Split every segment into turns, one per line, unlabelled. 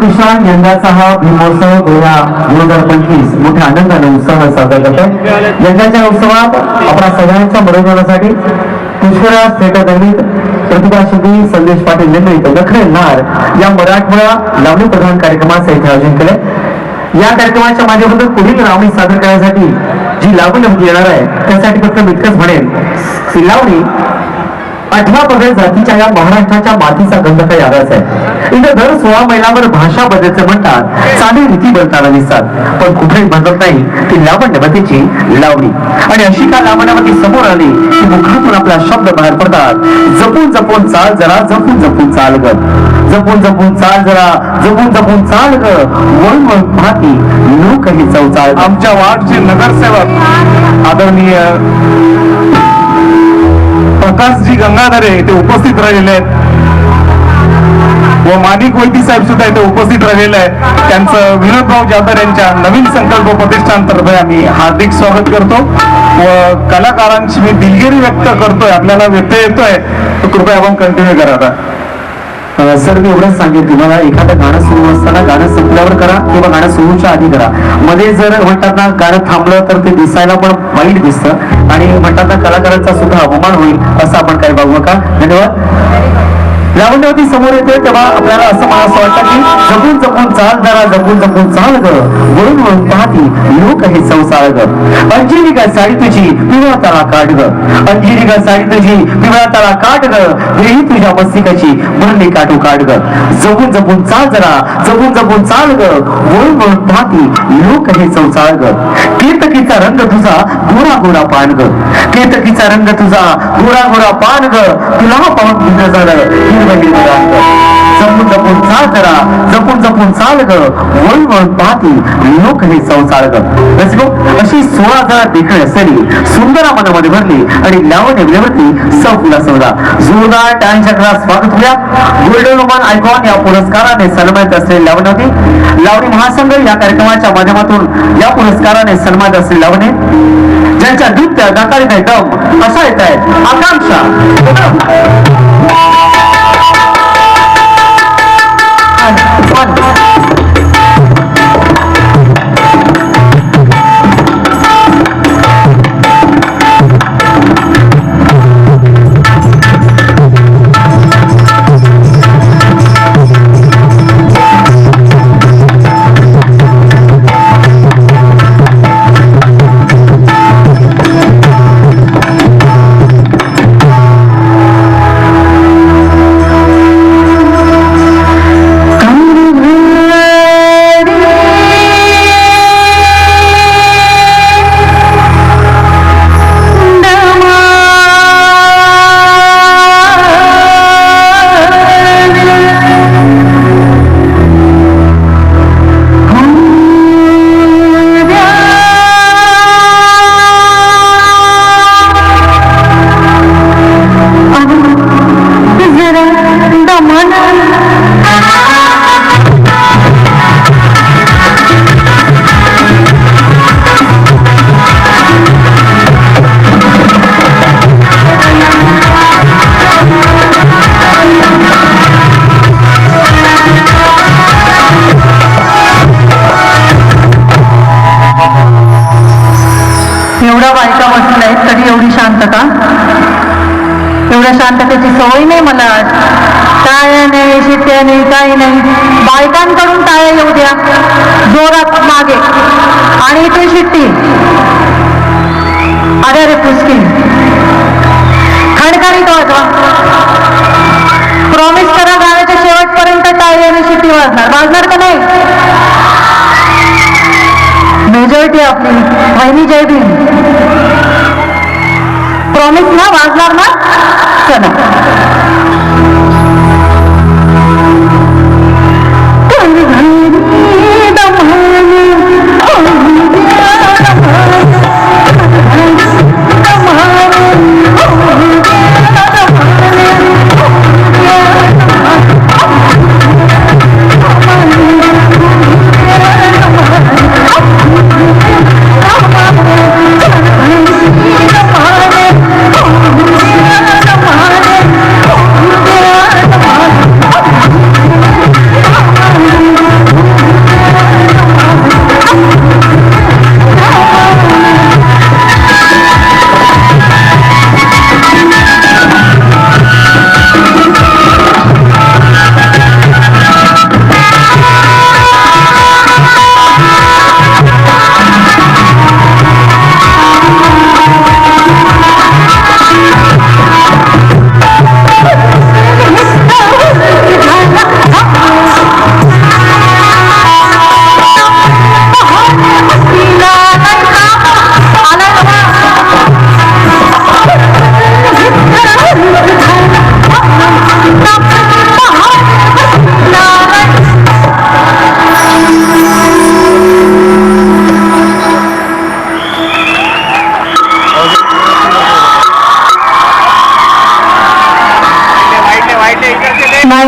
कवी यंदाचा हा भीमोत्सव गोव्या दोन हजार पंचवीस मोठ्या आनंदाने उत्साह साजरा करतोय. यंदाच्या उत्सवात आपल्या सगळ्यांच्या मनोरंजनासाठी पुष्कराज थिएटर निर्मित प्रतिभा शिंदे संदेश पाटील निर्मित नखरे नार या मराठवाडा लावणी प्रधान कार्यक्रमाचे इथे आयोजन केले. या कार्यक्रमाच्या माध्यमातून पुढील लावणी सादर करण्यासाठी जी लावणी होती येणार आहे त्यासाठी फक्त मी इतकंच म्हणेन. की लावणी अठरा पगड जातीच्या या महाराष्ट्राच्या मातीचा गंध काही आलाच आहे इथं दर सोळा महिन्यावर भाषा बदलते म्हणतात. चाली रीती बदलताना दिसतात. पण कुठेही बदलत नाही ती लावण्यवतीची लावणी. आणि अशी का लावण्यावरती समोर आली की मुखातून आपला शब्द बाहेर पडतात. जपून जपून चाल जरा जपून जपून चाल ग. जपून जपून चाल जरा जपून जपून चाल ग. वळून वळून पाहती लोकही चौचाळ
आमच्या वार्डचे नगरसेवक आदरणीय गंगाधरे ते उपस्थित राहिलेले आहेत. व माणिक वैती साहेब सुद्धा इथे उपस्थित राहिलेले आहेत. त्यांचं विनोदभाऊ जाधव यांच्या नवीन संकल्प प्रतिष्ठानतर्फे आम्ही हार्दिक स्वागत करतो. व कलाकारांची मी दिलगिरी व्यक्त करतोय आपल्याला व्यक्त येतोय. तर कृपया आपण कंटिन्यू करा आता.
सर मी एवढंच सांगेन तुम्हाला एखादं गाणं सुरू असताना गाणं संपल्यावर करा किंवा गाणं सुरूच्या आधी करा. मध्ये जर म्हणतात ना गाणं थांबलं तर ते दिसायला पण वाईट दिसतं आणि म्हणतात ना कलाकारांचा सुद्धा अपमान होईल असं आपण काही बघू नका. धन्यवाद. लावण्यवती समोर येते तेव्हा आपल्याला असं मला असं वाटतं की जपून जपून चाल जरा जपून जपून चाल ग. वळून वळून पाहती लोक हे संसार ग. अंजिरी ग साडी तुझी पिवळा तळा काट ग. अंजिरी ग साडी तुझी पिवळा तळा काट ग. ग्रही तुझ्या मस्तिकाची मुरली काटू काट ग. जपून जपून चाल जरा जपून जपून चाल ग. वळून वळून पाहती लोक हे संसार ग. केतकीचा रंग तुझा गोरा गोरा पान ग. केतकीचा रंग तुझा गोरा गोरा पान ग. तुला पाहून भिन्न झालं. हिरवं हिरवं जपून जपून चाल करा जपून जपून चाल ग. वळून वळून पाहती लोक हे संसार गो. अशी सोळा हजार देखणे असलेली सुंदरा मनामध्ये भरली आणि लावण्य विलवरती सौफुला सौदा. जोरदार टाळ्यांच्या घरात स्वागत होऊया. गोल्डन रोमान आयकॉन या पुरस्काराने सन्मानित असलेली लावणी होती. लावणी महासंघ या कार्यक्रमाच्या माध्यमातून या पुरस्काराने सन्मानित असलेली लावणी. ज्यांच्या नृत्य दाताळीने दम अशा येत आहेत आकांक्षा.
one, one. शांततेची सवय नाही मला टाळ्या नाही शिट्ट्या नाही काही नाही. बायकांकडून टाळ्या येऊ द्या. जोरात मागे. आणि इथे शिट्टी. अरे अरे पुसकी खणखणीत वाजवा. प्रॉमिस करा गाण्याच्या शेवटपर्यंत टाळ्या आणि शिट्टी वाजणार. वाजणार का नाही? मेजॉरिटी आपली. बहिणी जय भीम. प्रॉमिस ना वाजणार ना? sana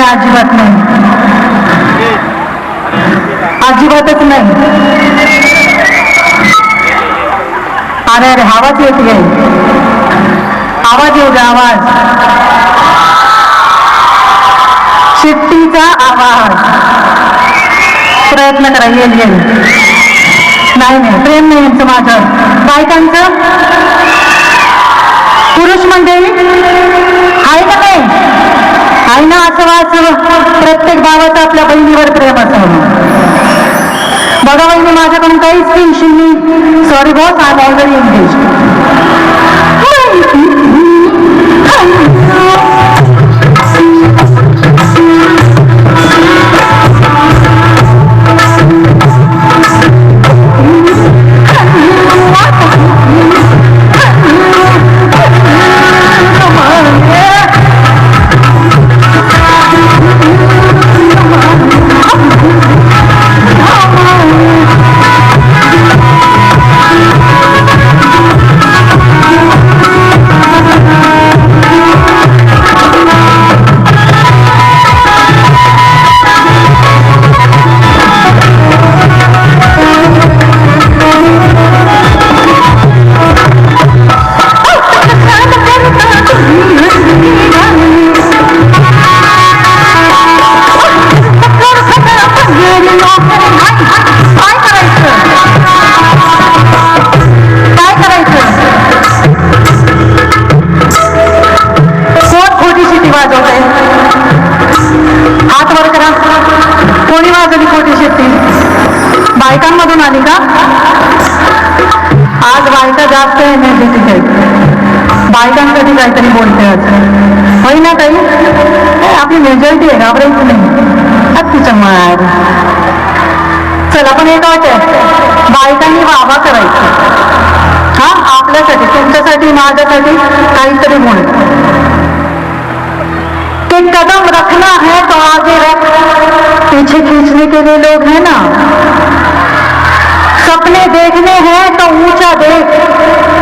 चला अजिबात नाही. अजिबातच नाही. अरे अरे आवाज येत येते आवाज येऊ द्या आवाज. शिट्टीचा आवाज. प्रयत्न करा येईल येईल. नाही नाही प्रेम नाही यांचं माझं. बायकांचं? पुरुष मंडळी? आहे ना असं वाचव प्रत्येक भावाचं आपल्या बहिणीवर प्रेम असावं बघा बहिणी माझ्याकडून काहीच टेन्शन नाही. Sorry boss I already English बायकांमधून आली का आज बायका जास्त एनर्जेटिक आहेत बायकांसाठी काहीतरी बोलते आज. होई ना काही आपली मेजॉरिटी आहे घाबरायची नाही. तिच्या मार चला, पण एक वाट आहे. बायकांनी वावा करायचा. हा, आपल्यासाठी, तुमच्यासाठी, माझ्यासाठी काहीतरी बोल एक कदम रखना है तो आगे रख. पीछे खींचने के लिए लोग हैं ना? सपने देखने हैं तो ऊँचा देख.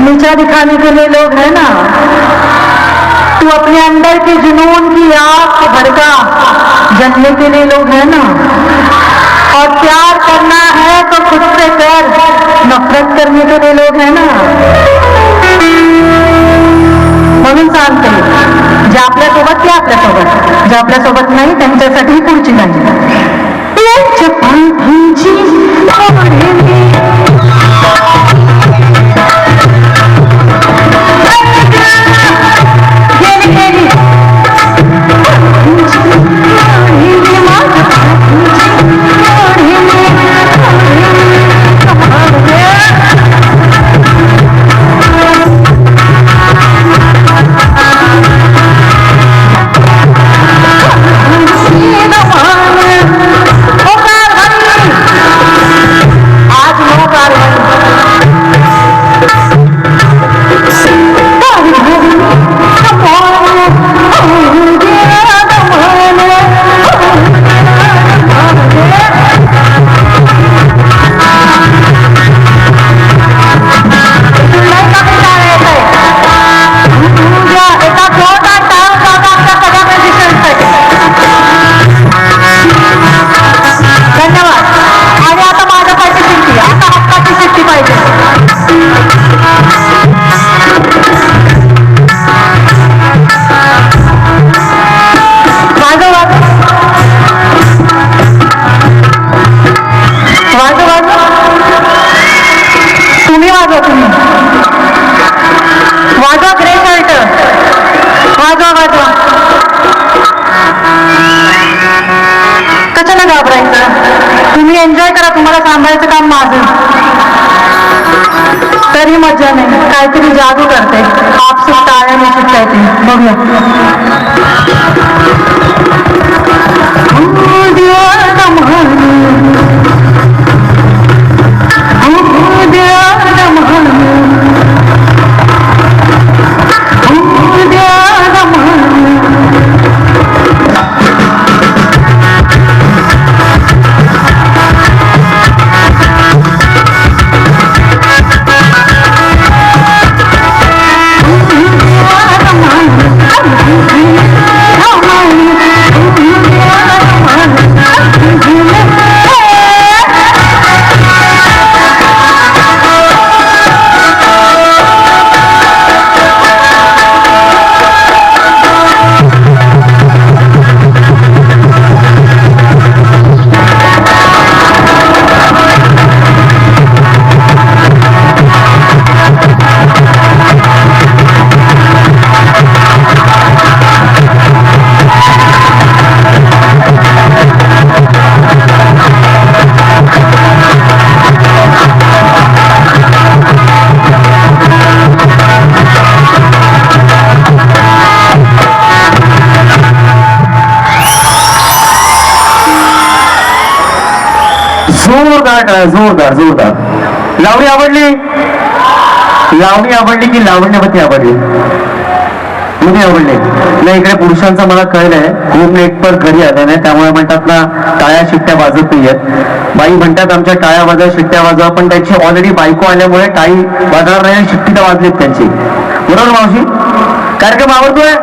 नीचा दिखाने के लिए लोग हैं ना? तू अपने अंदर के जुनून की आग को भड़का। जलने के लिए लोग हैं ना। और प्यार करना है तो खुद से कर। नफरत करने के लिए लोग हैं ना। म्हणून सांगते जे आपल्यासोबत ते आपल्यासोबत जे आपल्यासोबत नाही त्यांच्यासाठी पुढची नाही। कशाला घाबरायचं? तुम्ही एन्जॉय करा तुम्हाला सांभाळायचं काम माझं. तरी मज्जा नाही काहीतरी जादू करते. आपसूक टाळ्याने शिकता येते बघूया. करा
जोरदार जोरदार. लावणी आवडली? लावणी आवडली की लावण्यवती आवडली? दोन्ही आवडले. नाही इकडे पुरुषांचं मला कळलंय. खूप नेटवर घरी आलं नाही त्यामुळे म्हणतात ना टाळ्या शिट्ट्या वाजत नाहीयेत. बाई म्हणतात आमच्या टाळ्या वाजा शिट्ट्या वाजवा. पण त्याची ऑलरेडी बायको आल्यामुळे टाळी वाजणार नाही शिट्टी तर वाजलीत त्यांची. बरोबर मावशी? कार्यक्रम आवडतोय?